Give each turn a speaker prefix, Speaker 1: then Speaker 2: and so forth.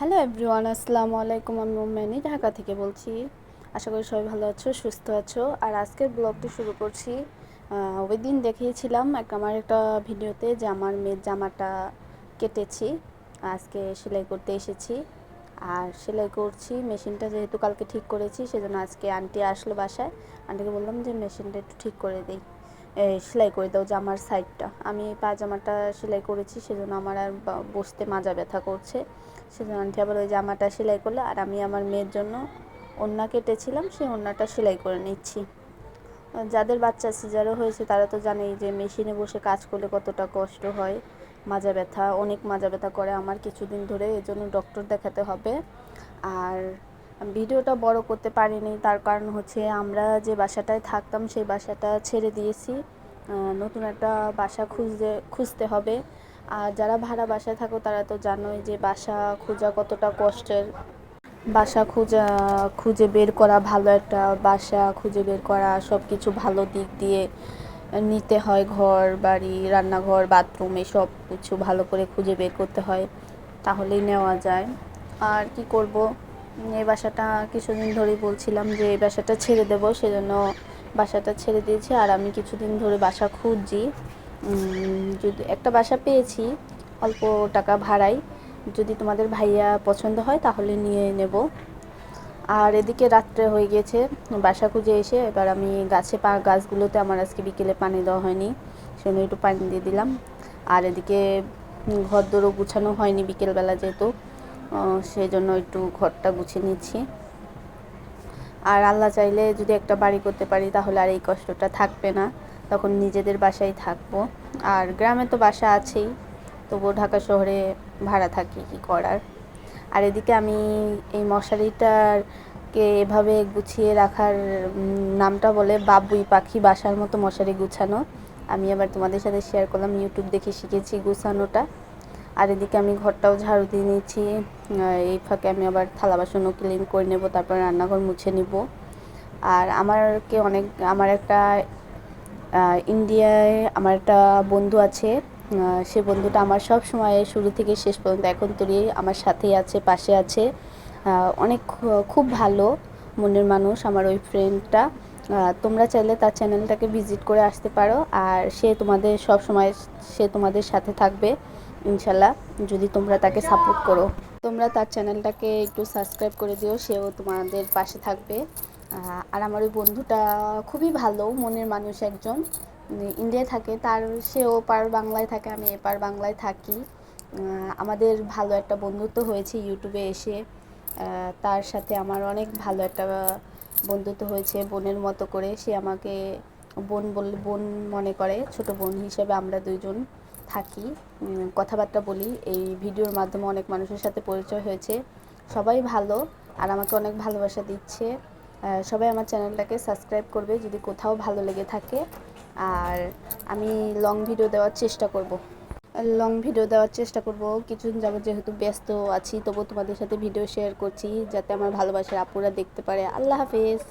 Speaker 1: Hello everyone, আসসালামু আলাইকুম। আমি মোমেনি ঢাকা থেকে বলছি। আশা করি সবাই ভালো আছো, সুস্থ আছো। আর আজকের ব্লগটি শুরু করছি ওই দিন দেখিয়েছিলাম এক আমার একটা ভিডিওতে যে আমার মেয়ের জামাটা কেটেছি। আজকে সেলাই করতে এসেছি। আর সেলাই করছি, মেশিনটা যেহেতু কালকে ঠিক করেছি, সেজন্য আজকে আন্টি আসলো বাসায়। আন্টিকে বললাম যে, মেশিনটা একটু ঠিক করে দিই। সেলাই করে দাও জামার সাইডটা আমি পাজামাটা সেলাই করেছি, সেজন্য আমার আর বসতে মাজা ব্যথা করছে। সেজন্য আন্টি আবার ওই জামাটা সেলাই করল, আর আমি আমার মেয়ের জন্য ওড়না কেটেছিলাম, সেই ওড়নাটা সেলাই করে নিচ্ছি। যাদের বাচ্চা সিজারও হয়েছে, তারা তো জানেই যে মেশিনে বসে কাজ করলে কতটা কষ্ট হয়, মাজা ব্যথা, অনেক মাজা ব্যথা করে আমার কিছুদিন ধরে এই জন্য ডক্টর দেখাতে হবে। আর ভিডিওটা বড় করতে পারিনি, তার কারণ হচ্ছে আমরা যে বাসাটায় থাকতাম সেই বাসাটা ছেড়ে দিয়েছি। নতুন একটা বাসা খুঁজতে খুঁজতে হবে। আর যারা ভাড়া বাসায় থাকো, তারা তো জানোই যে বাসা খোঁজা কতটা কষ্টের। বাসা খোঁজা, খুঁজে বের করা ভালো একটা বাসা, খুঁজে বের করা সব কিছু ভালো দিক দিয়ে নিতে হয়, ঘর, বাড়ি, রান্নাঘর, বাথরুম, এসব কিছু ভালো করে খুঁজে বের করতে হয়, তাহলেই নেওয়া যায়। আর কি করব? এই বাসাটা কিছুদিন ধরেই বলছিলাম যে এই বাসাটা ছেড়ে দেবো, সেজন্য বাসাটা ছেড়ে দিয়েছি। আর আমি কিছুদিন ধরে বাসা খুঁজছি। যদি একটা বাসা পেয়েছি, অল্প টাকা ভাড়াই যদি তোমাদের ভাইয়া পছন্দ হয়, তাহলে নিয়ে নেব। আর এদিকে রাত্রে হয়ে গেছে, বাসা খুঁজে এসে এবার আমি গাছে পা, গাছগুলোতে আমার আজকে বিকেলে পানি দেওয়া হয়নি, সেজন্য একটু পানি দিয়ে দিলাম। আর এদিকে ঘর দোরও গুছানো হয়নি বিকেলবেলা যেহেতু। সেই জন্য একটু ঘরটা গুছিয়ে নিচ্ছি। আর আল্লাহ চাইলে যদি একটা বাড়ি করতে পারি, তাহলে আর এই কষ্টটা থাকবে না। তখন নিজেদের বাসায় থাকব। আর গ্রামে তো বাসা আছেই, তবুও ঢাকা শহরে ভাড়া থাকি কি করার। আর এদিকে আমি এই মশারিটারকে এভাবে গুছিয়ে রাখার নামটা বলে বাবুই পাখি বাসার মতো মশারি গুছানো। আমি আবার তোমাদের সাথে শেয়ার করলাম ইউটিউব দেখে শিখেছি গুছানোটা। আর এদিকে আমি ঘরটাও ঝাড়ু দিয়ে আহ, এই ফাঁকে আমি আবার থালা বাসনও ক্লিন করে নেব তারপর রান্নাঘর মুছে নিব। আর আমারকে অনেক আমার একটা ইন্ডিয়ায় আমার একটা বন্ধু আছে। সে বন্ধুটা আমার সব সময় শুরু থেকে শেষ পর্যন্ত এখন তোরই আমার সাথেই আছে পাশে আছে। অনেক খুব ভালো মনের মানুষ আমার ওই ফ্রেন্ডটা তোমরা চাইলে তার চ্যানেলটাকে ভিজিট করে আসতে পারো। আর সে তোমাদের সব সময় সে তোমাদের সাথে থাকবে। ইনশাল্লাহ, যদি তোমরা তাকে সাপোর্ট করো। তোমরা তার চ্যানেলটাকে একটু সাবস্ক্রাইব করে দিও, সেও তোমাদের পাশে থাকবে। আর আমার ওই বন্ধুটা খুবই ভালো, মনের মানুষ একজন। ইন্ডিয়ায় থাকে, তার, সেও পার বাংলায় থাকে, আমি এপার বাংলায় থাকি। আমাদের ভালো একটা বন্ধুত্ব হয়েছে ইউটিউবে এসে। তার সাথে আমার অনেক ভালো একটা বন্ধুত্ব হয়েছে, বোনের মতো করে। সে আমাকে বোন বল, বোন মনে করে, ছোট বোন হিসেবে আমরা দুইজন। থাকি কথাবার্তা বলি। এই ভিডিওর মাধ্যমে অনেক মানুষের সাথে পরিচয় হয়েছে। সবাই ভালো আর আমাকে অনেক ভালোবাসা দিচ্ছে। সবাই আমার চ্যানেলটাকে সাবস্ক্রাইব করবে যদি কোথাও ভালো লেগে থাকে। আর আমি লং ভিডিও দেওয়ার চেষ্টা করব। লং ভিডিও দেওয়ার চেষ্টা করব। কিছুদিন যাবত যেহেতু ব্যস্ত আছি তবু তোমাদের সাথে ভিডিও শেয়ার করছি, যাতে আমার ভালোবাসার আপুরা দেখতে পারে। আল্লাহ হাফেজ!